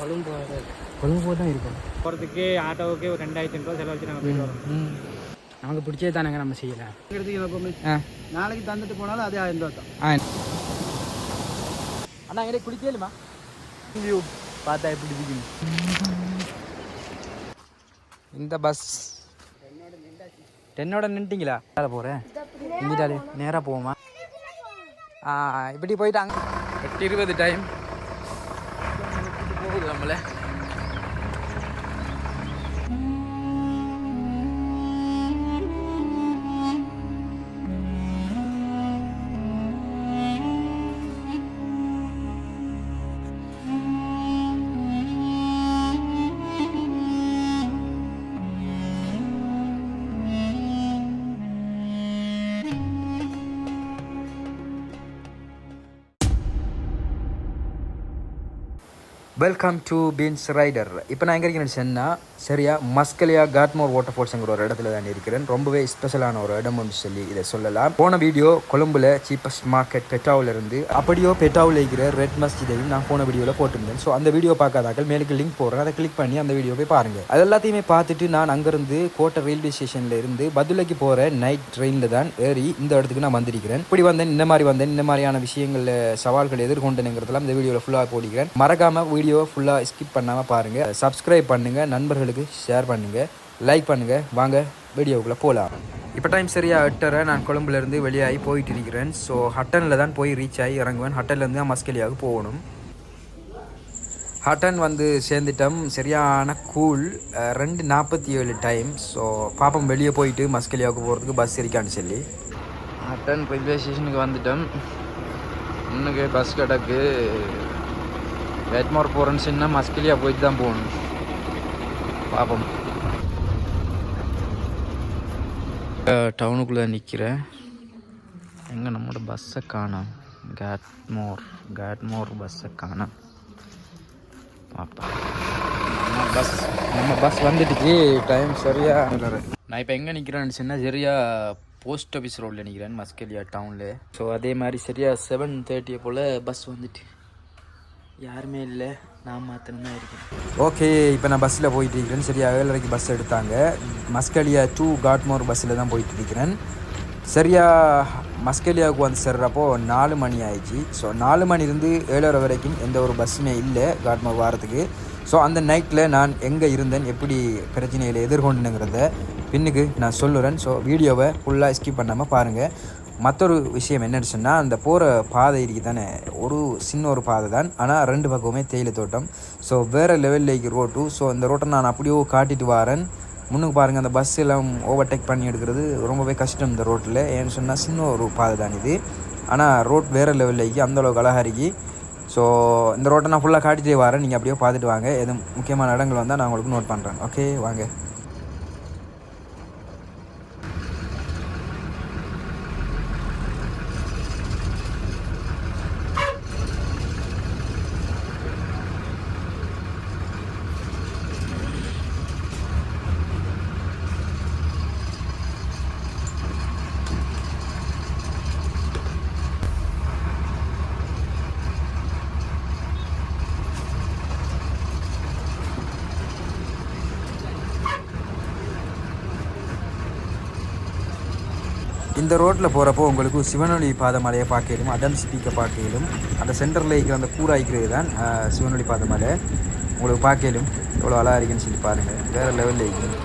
கொழும்பு போகிறது கொழும்பு போய் தான் இருக்கும். போகிறதுக்கு ஆட்டோவுக்கு ஒரு ரெண்டாயிரத்தி ஐநூறுவா செலவழிச்சு நாங்கள் போயிட்டு வரோம். நமக்கு பிடிச்சே தானேங்க நம்ம செய்யல. எடுத்துக்கணும் நாளைக்கு தந்துட்டு போனாலும் அதே ஆயிரம் ரூபா தான். அண்ணா எங்கே குளிக்கலுமா வியூ பார்த்தா எப்படி இருக்குன்னு. இந்த பஸ் டென்னோட நின்ட்டிங்களா? அதில் போகிறேன் இங்கிட்டாலே நேராக போவோமா? இப்படி போயிட்டாங்க எட்டு இருபது டைம் போகுது நம்மள வெல்கம் டு பீன்ஸ் ரைடர் இப்போ நான் எங்கே இருக்கிறேன்னு சொன்னால் சரியா மஸ்கலியா காட்மோர் வாட்டர் ஃபால்ஸுங்கிற ஒரு இடத்துல தான் இருக்கிறேன். ரொம்பவே ஸ்பெஷலான ஒரு இடம் ஒன்று சொல்லி இதை சொல்லலாம். போன வீடியோ கொழும்புல சீப்பஸ்ட் மார்க்கெட் பெட்டாவில் இருந்து அப்படியோ பெட்டாவில் இருக்கிற ரெட் மஸ்ஜிதையும் நான் போன வீடியோவில் போட்டிருந்தேன். ஸோ அந்த வீடியோ பார்க்காதாக்கள் மேலுக்கு லிங்க் போடுறேன். அதை கிளிக் பண்ணி அந்த வீடியோ போய் பாருங்கள் அது எல்லாத்தையுமே பார்த்துட்டு நான் அங்கேருந்து கோட்டை ரயில்வே ஸ்டேஷனில் இருந்து பதுலைக்கு போகிற நைட் ட்ரெயினில் தான் ஏறி இந்த இடத்துக்கு நான் வந்திருக்கிறேன். இப்படி வந்தேன் இந்த மாதிரி வந்தேன் இந்த மாதிரியான விஷயங்களில் சவால்கள் எதிர்கொண்டேங்கிறதெல்லாம் இந்த வீடியோவில் ஃபுல்லாக போடுகிறேன் மறக்காமல் வீடியோ ஃபுல்லாக ஸ்கிப் பண்ணாமல் பாருங்கள் சப்ஸ்கிரைப் பண்ணுங்கள் நண்பர்களுக்கு ஷேர் பண்ணுங்கள் லைக் பண்ணுங்கள் வாங்க வீடியோவுக்குள்ளே போகலாம் இப்போ டைம் சரியாக எட்டரை நான் கொழும்புலேருந்து வெளியாகி போயிட்டு இருக்கிறேன். ஸோ ஹட்டனில் தான் போய் ரீச் ஆகி இறங்குவேன். ஹட்டன்லேருந்து தான் மஸ்கலியாவுக்கு போகணும். ஹட்டன் வந்து சேர்ந்துட்டோம். சரியான கூல் ரெண்டு நாற்பத்தி ஏழு டைம் ஸோ பாப்பம் வெளியே போயிட்டு மஸ்கலியாவுக்கு போகிறதுக்கு பஸ் இருக்கான்னு சொல்லி. ஹட்டன் ரயில்வே ஸ்டேஷனுக்கு வந்துட்டோம். இன்னுக்கு பஸ் கிடக்கு. வேட்மார் போகிறேன்னு சொன்னால் மஸ்கலியா போயிட்டு தான் போகணும் பாப்போம் டவுனுக்குள்ளே நிற்கிறேன் எங்கே நம்மளோட பஸ்ஸை காணோம். கேட்மோர் கேட்மோர் பஸ்ஸை காணோம். பாப்பா. நம்ம பஸ் நம்ம பஸ் வந்துடுச்சு. டைம் சரியா நான் இப்போ எங்கே நிற்கிறேன்னு சொன்னால் சரியா போஸ்ட் ஆஃபீஸ் ரோடில் நிற்கிறேன் மஸ்கலியா டவுனில் ஸோ அதே மாதிரி சரியா செவன் தேர்ட்டியை போல் பஸ் வந்துட்டு. யாருமே இல்லை. நான் மாத்திரம்தான் இருக்கேன். ஓகே இப்போ நான் பஸ்ஸில் போயிட்டு இருக்கிறேன். சரியா ஏழரைக்கு பஸ் எடுத்தாங்க. மஸ்கலியா டூ காட்மோர் பஸ்ஸில் தான் போயிட்டு இருக்கிறேன். சரியா மஸ்கலியாவுக்கு வந்து சேர்றப்போ நாலு மணி ஆயிடுச்சு. ஸோ நாலு மணிலேருந்து ஏழரை வரைக்கும் எந்த ஒரு பஸ்ஸுமே இல்லை காட்மோர் வாரத்துக்கு. ஸோ அந்த நைட்டில் நான் எங்கே இருந்தேன்? எப்படி பிரச்சனையில் எதிர்கொண்டுங்கிறத பின்னுக்கு நான் சொல்லுறேன். ஸோ வீடியோவை ஃபுல்லாக ஸ்கிப் பண்ணாமல் பாருங்கள் மற்றொரு விஷயம் என்னன்னு சொன்னால் அந்த போகிற பாதை இருக்கு தானே? ஒரு சின்ன ஒரு பாதை தான். ஆனால் ரெண்டு பக்கமுமே தேயிலை தோட்டம். ஸோ வேறு லெவலில் ரோட்டு ஸோ அந்த ரோட்டை நான் அப்படியோ காட்டிட்டு வரேன். முன்னுக்கு பாருங்கள் அந்த பஸ் எல்லாம் ஓவர்டேக் பண்ணி எடுக்கிறது ரொம்பவே கஷ்டம் இந்த ரோட்டில் ஏன்னு சொன்னால் சின்ன ஒரு பாதை தான் இது. ஆனால் ரோட் வேறு லெவலில் இருக்கு அந்தளவுக்கு அழகாக இருக்கு. ஸோ இந்த ரோட்டை நான் ஃபுல்லாக காட்டிட்டே வரேன். நீங்கள் அப்படியே பார்த்துட்டு வாங்க. எதுவும் முக்கியமான இடங்கள் வந்தால் நான் உங்களுக்கு நோட் பண்ணுறேன் ஓகே வாங்க. இந்த ரோட்டில் போகிறப்போ உங்களுக்கு சிவனொளி பாதமலையை பார்க்கலும் அடம் ஸ்பீக்கை பார்க்கலும் அந்த சென்டரில் இருக்கிற அந்த கூறாய்க்கிறது தான் ஆஹ், சிவனொளி பாதமலை. உங்களுக்கு பார்க்கலும் எவ்வளோ அழகாக இருக்குன்னு சொல்லி பாருங்கள் வேறு லெவலில் இருக்குது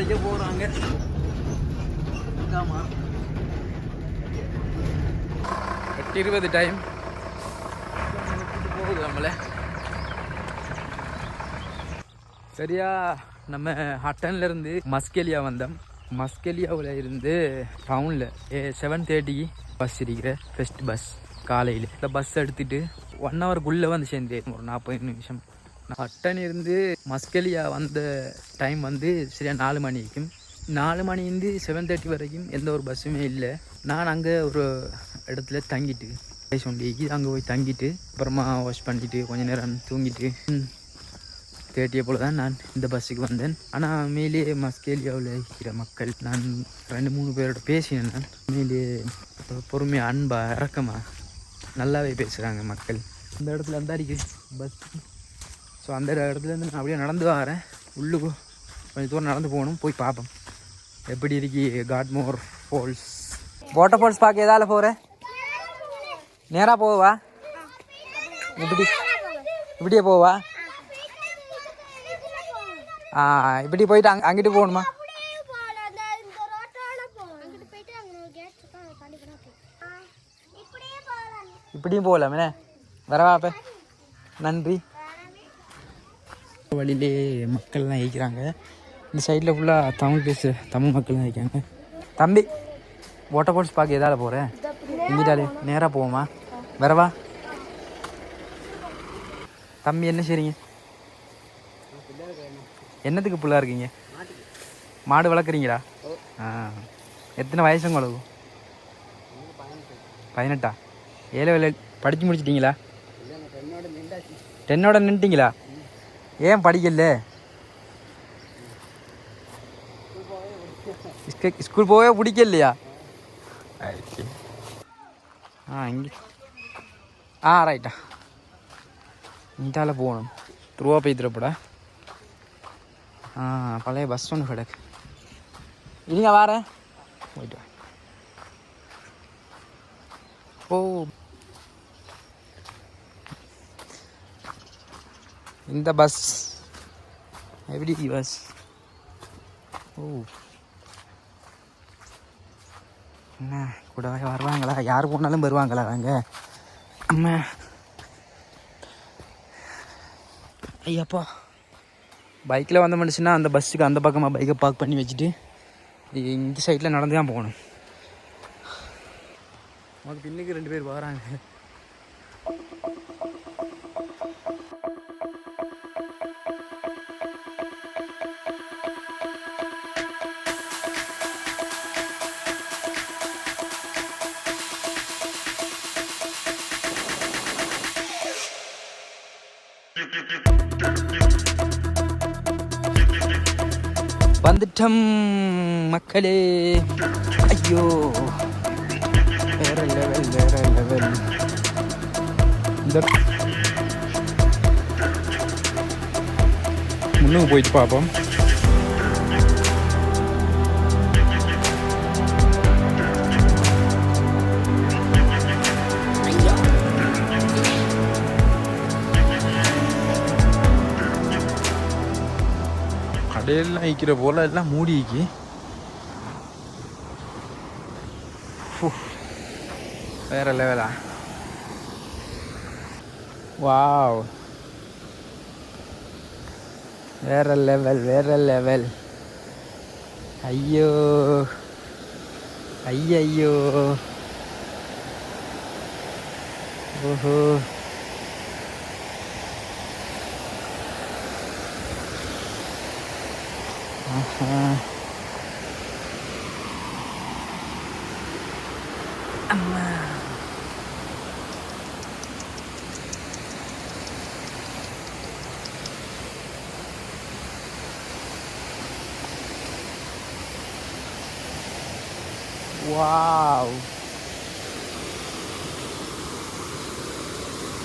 கொழுந்து போகிறாங்க எட்டு இருபது டைம் போகுது நம்மளை. சரியா நம்ம ஹட்டன்ல இருந்து மஸ்கெலியா வந்தோம். மஸ்கெலியாவில் இருந்து டவுனில் ஏ செவன் தேர்ட்டிக்கு பஸ் இருக்கிற ஃபஸ்ட் பஸ் காலையில். இந்த பஸ் எடுத்துகிட்டு ஒன் ஹவருக்குள்ளே வந்து சேர்ந்து ஒரு நாற்பது நிமிஷம். அட்டன் இருந்து மஸ்கலியா வந்த டைம் வந்து சரியா நாலு மணிக்கும். நாலு மணிலேருந்து செவன் தேர்ட்டி வரைக்கும் எந்த ஒரு பஸ்ஸுமே இல்லை. நான் அங்கே ஒரு இடத்துல தங்கிட்டு சொல்லி அங்கே போய் தங்கிட்டு அப்புறமா வாஷ் பண்ணிட்டு கொஞ்ச நேரம் தூங்கிட்டு தேர்ட்டியை போல தான் நான் இந்த பஸ்ஸுக்கு வந்தேன். ஆனால் மேலே மஸ்கேலியாவில் இருக்கிற மக்கள் நான் ரெண்டு மூணு பேரோட பேசினேன் நான். மேலே பொறுமையாக அன்பாக இறக்கமாக நல்லாவே பேசுகிறாங்க மக்கள். இந்த இடத்துல இருந்தா இருக்கு பஸ் ஸோ அந்த இடத்துலேருந்து நான் அப்படியே நடந்து வரேன். உள்ளுக்கு கொஞ்சம் தூரம் நடந்து போகணும். போய் பார்ப்போம். எப்படி இருக்கு காட்மோர் ஃபால்ஸ் வாட்டர் ஃபால்ஸ் பார்க்க எதால போகிறேன் நேராக போவா? இப்படி இப்படியே போவா? ஆ இப்படி போயிட்டு அங் அங்கிட்டு போகணுமா? இப்படியும் போகலாமே. வரவாப்ப நன்றி. வழியிலே மக்கள்லாம் இருக்கிறாங்க இந்த சைடில் ஃபுல்லாக தமிழ் பேசு தமிழ் மக்கள்லாம் இருக்காங்க தம்பி வாட்டர் ஃபால்ஸ் பார்க்க எதால் போகிறேன் இங்கிட்டாலே நேராக போவோமா? வரவா தம்பி என்ன செய்றீங்க? என்னத்துக்கு புள்ளா இருக்கீங்க? மாடு வளர்க்குறீங்களா? ஆ. எத்தனை வயசு உங்களுக்கு பதினெட்டா? ஏழை வேலை படித்து முடிச்சிட்டிங்களா? டென்னோட நின்றுட்டிங்களா ஏன் படிக்கல? ஸ்கூல் போகவே பிடிக்கலையா? ஆ இங்கே. ஆ ரைட்டா இந்தால போகணும். திருவா பெய்திரப்பட ஆ பழைய பஸ் ஒன்று கிடக்கு. இருங்க வாரேன். போயிட்டு ஓ இந்த பஸ் எப்படி பஸ் ஓ. என்ன கூட வருவாங்களா? யார் போனாலும் வருவாங்களா அவங்க அம்மா. ஐயப்பா. பைக்கில் வந்த மனுஷனா அந்த பஸ்ஸுக்கு அந்த பக்கமாக பைக்கை பார்க் பண்ணி வச்சுட்டு இந்த சைடில் நடந்து தான் போகணும். உனக்கு பின்னுக்கு ரெண்டு பேர் வராங்க. வந்துட்டம் மக்களே ஐயோ வேற லெவல் வேற லெவல் இந்த முன்னுக்கு போயிட்டு பார்ப்போம் கடையெல்லாம் விற்கிற போல எல்லாம் மூடி விக்கி. வேற லெவலா வாவ். வேற லெவல் வேற லெவல் ஐயோ. ஐயையோ. ஓஹோ. ஆஹா அம்மா வாவ்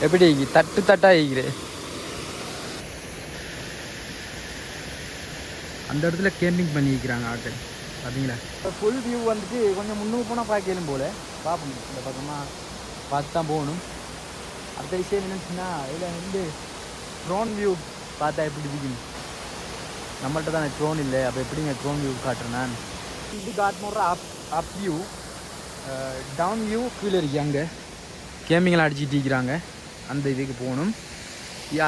எப்படி தட்டு தட்டா இருக்கிறே அந்த இடத்துல கேம்பிங் பண்ணிக்கிறாங்க ஆட்கள். பார்த்தீங்களா ஃபுல் வியூ வந்துட்டு கொஞ்சம் முன்னுக்கு போனால் பார்க்கலும் போல. பார்ப்போம் இந்த பக்கமாக பார்த்து தான் போகணும். அடுத்த விஷயம் என்னச்சுன்னா இதில் வந்து ட்ரோன் வியூ பார்த்தா எப்படி இருக்குன்னு நம்மள்ட்ட தானே ட்ரோன் இல்லை. அப்போ எப்படிங்க ட்ரோன் வியூ காட்டுறேன் இது காட்டுற up up view down view கீழே இருக்கு அங்கே. கேமிங்லாம் அடிச்சுட்டு இருக்கிறாங்க. அந்த இதுக்கு போகணும்.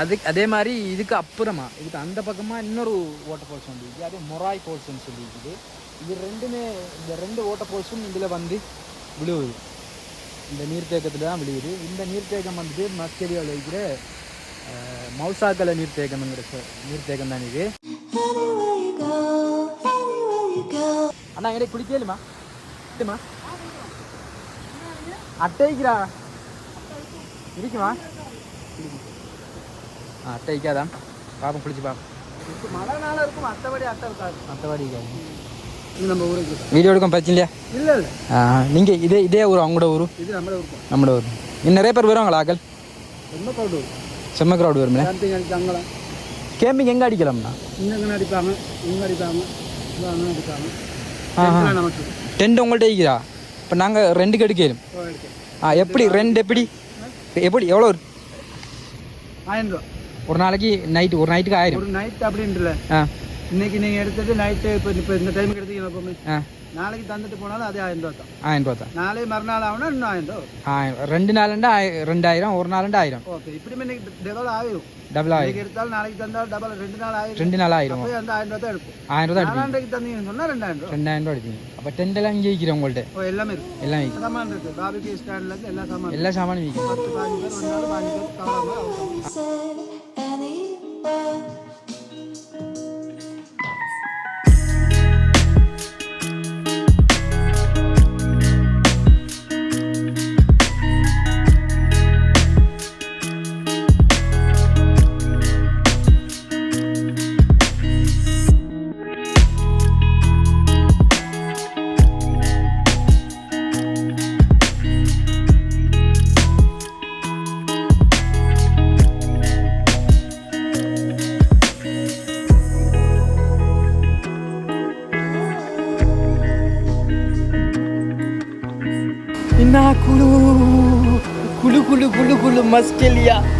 அதுக்கு அதே மாதிரி இதுக்கு அப்புறமா இதுக்கு அந்த பக்கமாக இன்னொரு வாட்டர் ஃபால்ஸ் வந்து இருக்கு அது மொராய் ஃபால்ஸ்னு சொல்லியிருக்குது இது. ரெண்டுமே இந்த ரெண்டு வாட்டர் ஃபால்ஸும் இதில் வந்து விழுவுது. இந்த நீர்த்தேக்கத்தில் தான் விழுகுது இந்த நீர்த்தேக்கம் வந்துட்டு மஸ்கேரியாவில் இருக்கிற மவுசாக்கலை நீர்த்தேக்கம்ங்கிற நீர்த்தேக்கம் தான் இது. அண்ணா எங்கே குளிக்கலுமா? இல்லைம்மா அட்டைக்கிறா இருக்குமா? அட்டை வைக்காதான் பாப்போம் குளிச்சு பாப்போம். இப்போ மழை நாளாக இருக்கும் மற்றபடி அட்டை இருக்காது. நம்ம ஊருக்கு. வீடியோ எடுக்கும் பிரச்சனை இல்லையா? இல்லை இல்லை. நீங்கள் இதே இதே ஊர்? அவங்களோட ஊர்? இது நம்மள இருக்கும் நம்மளோட ஊர். இன்னும் நிறைய பேர் வருவாங்களா ஆக்கள்? க்ரௌட் வரும். செம்ம க்ரௌட் வரும்ல? கேம்பிங் அடிச்சாங்களாம் கேம்பிங் எங்கே அடிக்கலாம்ண்ணா இங்கே அடிப்பாங்க இங்கே அடிப்பாங்க டென்ட் உங்கள்கிட்ட இருக்கிறா இப்போ நாங்கள் ரெண்டுக்கு எடுக்கலும். ஆ எப்படி? ரெண்டு எப்படி? எப்படி? எவ்வளோ ஆயிரம் ரூபா. ஒரு நாளைக்கு நைட்டு ஒரு நைட்டுக்கு ஆயிரம். ஒரு நைட் அப்படின்றல. இன்னைக்கு நீங்கள் எடுத்துட்டு நைட்டு இப்போ இப்போ இந்த டைமுக்கு எடுத்தீங்க எப்பவுமே நாளைக்கு தந்துட்டு போனாலும் அதே ஆயிரம் ரூபா தான். ஆயிரம் ரூபா தான். நாளை மறுநாள் ஆகுனா இன்னும் ஆயிரம் ரூபா. ஆயிரம் ரெண்டு நாளுண்டா ஆயி- ரெண்டாயிரம் ஒரு நாளுண்டா ஆயிரம். ஓகே. இப்படி இன்னைக்கு டபுள் ஆயிரும். டபுள் ஆயிரம். எடுத்தாலும் நாளைக்கு தந்தாலும் டபுள் ரெண்டு நாள் ஆயிரும். ரெண்டு நாள் ஆயிரம். அந்த ஆயிரம் ரூபா தான் எடுப்போம் ஆயிரம் ரூபா எடுப்பீங்க. நாலாண்டைக்கு தந்தீங்கன்னு சொன்னால் ரெண்டாயிரம் ரூபா ரெண்டாயிரம் ரூபா எடுப்பீங்க. அப்போ டென்ட் எல்லாம் இங்கே விற்கிறேன் உங்கள்கிட்ட ஓ எல்லாமே இருக்கு. எல்லாம் விற்கும் சாமான் இருக்கு. பாபிக்கு ஸ்டாண்ட்லேருந்து எல்லா சாமான் எல்லா சாமானும் விற்கும் பத்து பாஞ்சு பேர் வந்தாலும் பாஞ்சு பேர் கவலாம அவங்க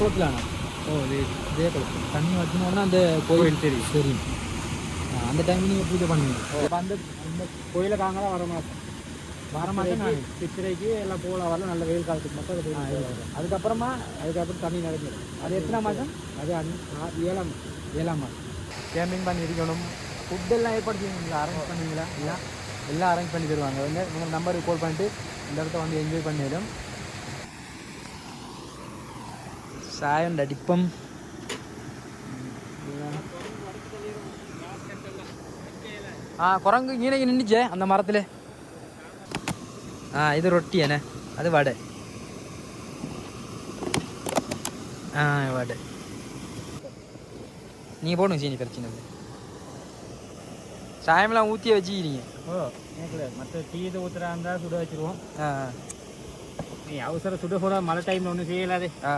குளத்துலாண்ணா. ஓ இது குளம் தண்ணி வச்சுனோன்னா அந்த கோயில் தெரியும். தெரியும். அந்த டைம் நீங்கள் பூஜை பண்ணுவீங்க. அப்ப அந்த அந்த கோயில தான் வர மாட்டோம் வர மாட்டேன் சித்திரைக்கு எல்லாம் போல வரல. நல்ல வெயில் காலத்துக்கு மட்டும் அது. அதுக்கப்புறமா அதுக்கப்புறம் தண்ணி நடந்துடும் அது எத்தனை மாதம்? அது ஆ- ஏழாம் ஏழாம் மாதம். கேம்பிங் பண்ணி இருக்கணும். ஃபுட்டெல்லாம் ஏற்படுத்திங்களா அரேஞ்ச் பண்ணுவீங்களா இல்லை எல்லாம் அரேஞ்ச் பண்ணி தருவாங்க. வந்து உங்கள் நம்பருக்கு கால் பண்ணிட்டு இந்த இடத்த வந்து என்ஜாய் பண்ணிடும் சாயம் அடிப்பம். ஆ குரங்கு இங்கே நின்றுச்சே அந்த மரத்தில். ஆ இது ரொட்டி என்ன அது வடை. ஆ வடை. நீ போடணும் சீனி பிரச்சனை இல்லை. சாயமெல்லாம் ஊற்றியே வச்சுக்கிறீங்க. ஓ கேட்கல மற்ற டீ இது ஊற்றுறா இருந்தால் சுட வச்சிருவோம். ஆ நீ அவசர சுட போட மழை டைமில் ஒன்றும் செய்யலாதே. ஆ.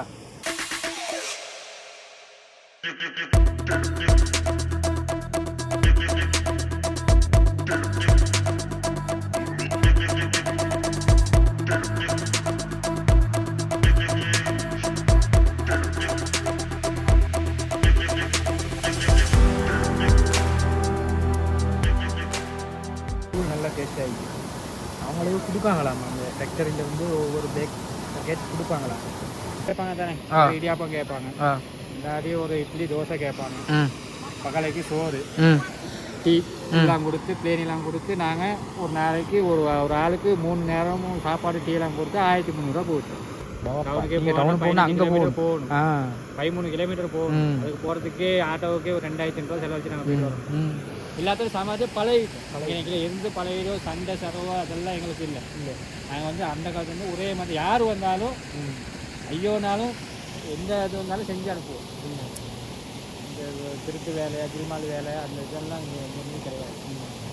நல்லா டேஸ்ட் ஆகி அவங்களே கொடுப்பாங்களாம் அந்த ஃபேக்டரியில் வந்து ஒவ்வொரு பேக் பேக்கெட் கொடுப்பாங்களாம் கேட்பாங்க தானே ஆ. ஒரு இடியாப்பம் கேட்பாங்க இல்லாட்டி ஒரு இட்லி தோசை கேட்பாங்க. பகலைக்கு சோறு. டீ எல்லாம் கொடுத்து பிளேன் எல்லாம் கொடுத்து நாங்கள் ஒரு நாளைக்கு ஒரு ஒரு ஆளுக்கு மூணு நேரமும் சாப்பாடு டீ எல்லாம் கொடுத்து ஆயிரத்தி முந்நூறுரூவா ஆ. பதிமூணு கிலோமீட்டர் போகணும். அதுக்கு போகிறதுக்கே ஆட்டோவுக்கே ஒரு ரெண்டாயிரத்தி ஐநூறுவா செலவழிச்சு நாங்கள் போயிட்டு வரோம். எல்லாத்தையும் சமாளித்து பழகிட்டோம் எனக்கு இருந்து பழகிடோ சண்டை சரவோ அதெல்லாம் எங்களுக்கு இல்லை. இல்லை. நாங்கள் வந்து அந்த காலத்துல வந்து ஒரே மாதிரி. யார் வந்தாலும் ஐயோனாலும் எந்த இது வந்தாலும் செஞ்சு அனுப்புவோம். இந்த திருட்டு வேலை திருமால் வேலை அந்த இதெல்லாம் இங்கே எங்கேயுமே கிடையாது.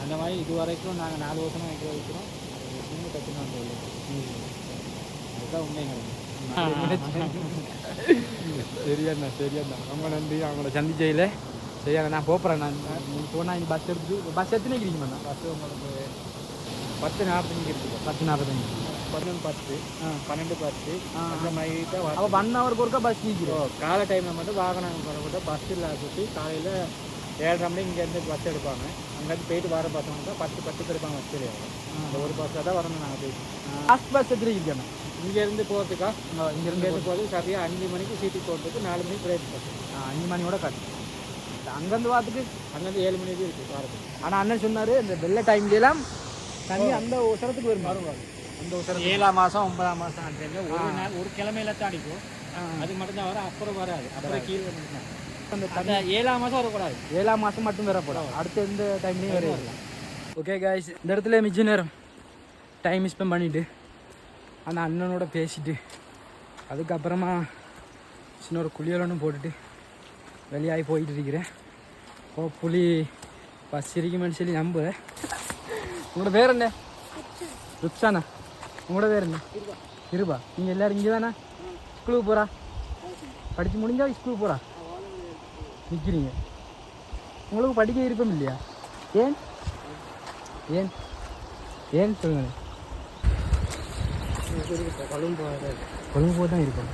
அந்த மாதிரி இது வரைக்கும் நாங்கள் நாலு வருஷமாக வைக்க வைக்கிறோம் இன்னும் டக்குன்னு வந்து அதுதான் உண்மைங்க சரியாண்ணா சரியாண்ணா ரொம்ப நன்றி. அவங்களோட சந்திச்சையில் சரியாண்ணா நான் போப்புறேன் நான். நீங்கள் போனால் இனி பஸ் எடுத்து பஸ் எத்தனை இருக்கிறீங்கண்ணா பஸ் உங்களுக்கு பத்து நாற்பத்தஞ்சு இருக்குது பத்து நாற்பத்தஞ்சு பதினொன்று பத்து பன்னெண்டு பத்து அந்த மாதிரி தான் ஒன் ஹவருக்கு ஒருக்கா பஸ் நிற்கிறோம் காலை டைமில் மட்டும் வாகனம் பண்ணக்கூட பஸ் இல்லை சுற்றி காலையில் ஏழரை மணி இங்கேருந்து பஸ் எடுப்பாங்க. அங்கேருந்து போயிட்டு வர தான் பத்து பத்துக்கு இருப்பாங்க பஸ் தெரியாது அந்த ஒரு பஸ்ஸில் தான் வரணும் நாங்கள் போயிட்டு. லாஸ்ட் பஸ் எத்தனை இருக்கேண்ணா இங்கேருந்து போகிறதுக்கா இங்கேருந்து போகிறது சரியாக அஞ்சு மணிக்கு சீட்டுக்கு போகிறதுக்கு நாலு மணிக்கு பிரேக் பஸ் அஞ்சு மணியோட கட்டு அங்கேருந்து பார்த்துட்டு அங்கேருந்து ஏழு மணிக்கு இருக்குது வரது ஆனால் அண்ணன் சொன்னார் இந்த வெள்ளை டைம்லாம் தண்ணி அந்த உசரத்துக்கு வரும் வரும். ஏழாம் மாதம் ஒன்பதாம் மாதம் அந்த டைமில் ஒரு நாள் ஒரு கிழமையில தான் அடிக்கும். அது மட்டும் தான் வரும். அப்புறம் வராது. அப்புறம் கீழே அந்த ஏழாம் மாதம் வரக்கூடாது. ஏழாம் மாதம் மட்டும் வரப்படும் அடுத்த எந்த டைம்லையும் வர ஓகே காய்ஸ் இந்த இடத்துல மிச்ச நேரம் டைம் ஸ்பெண்ட் பண்ணிட்டு அந்த அண்ணனோட பேசிட்டு அதுக்கப்புறமா சின்ன ஒரு குளியலொன்றும் போட்டுட்டு வெளியாகி போயிட்டு இருக்கிறேன். புலி பஸ் இருக்குமென்னு சொல்லி நம்புகிறேன் உங்களோட பேர் என்ன? ருக்ஸானா உங்களோட பேர் என்ன? இருபா நீங்கள் எல்லோரும் இங்கே தானே? ஸ்கூலுக்கு போகிறா படித்து முடிஞ்சா ஸ்கூலுக்கு போகிறா நிற்கிறீங்க உங்களுக்கு படிக்க விருப்பம் இல்லையா? ஏன்? ஏன்? ஏன் சொல்லுங்க. கொழும்பு கொழும்பு தான் இருப்போம்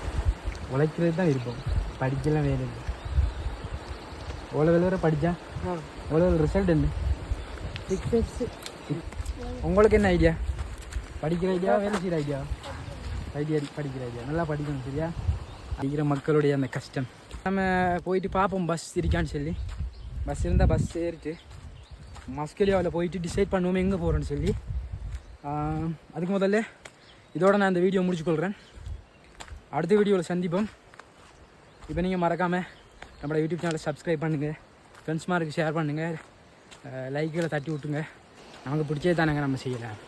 உழைக்கிறது தான் இருப்போம் படிக்கலாம் வேலை இல்லை. எவ்வளோ வேலை வரை படித்தா எவ்வளோ ரிசல்ட் என்ன? உங்களுக்கு என்ன ஐடியா படிக்கிற ஐடியா வேலை செய்கிற ஐடியா ஐடியா படிக்கிற ஐடியா நல்லா படிக்கணும் சரியா? படிக்கிற மக்களுடைய அந்த கஷ்டம். நம்ம போயிட்டு பார்ப்போம் பஸ் இருக்கான்னு சொல்லி. பஸ் இருந்தால் பஸ் ஏறிட்டு மஸ்கலியாவில் போயிட்டு டிசைட் பண்ணுவோம் எங்கே போகிறோன்னு சொல்லி. அதுக்கு முதல்ல இதோட நான் இந்த வீடியோ முடிச்சுக்கொள்கிறேன் அடுத்த வீடியோவில் சந்திப்போம். இப்போ நீங்கள் மறக்காமல் நம்மளோட யூடியூப் சேனலை சப்ஸ்கிரைப் பண்ணுங்கள் ஃப்ரெண்ட்ஸ் மாருக்கு ஷேர் பண்ணுங்கள் லைக்கில் தட்டி விட்டுங்க நமக்கு பிடிச்சே தானேங்க நம்ம செய்யலாம்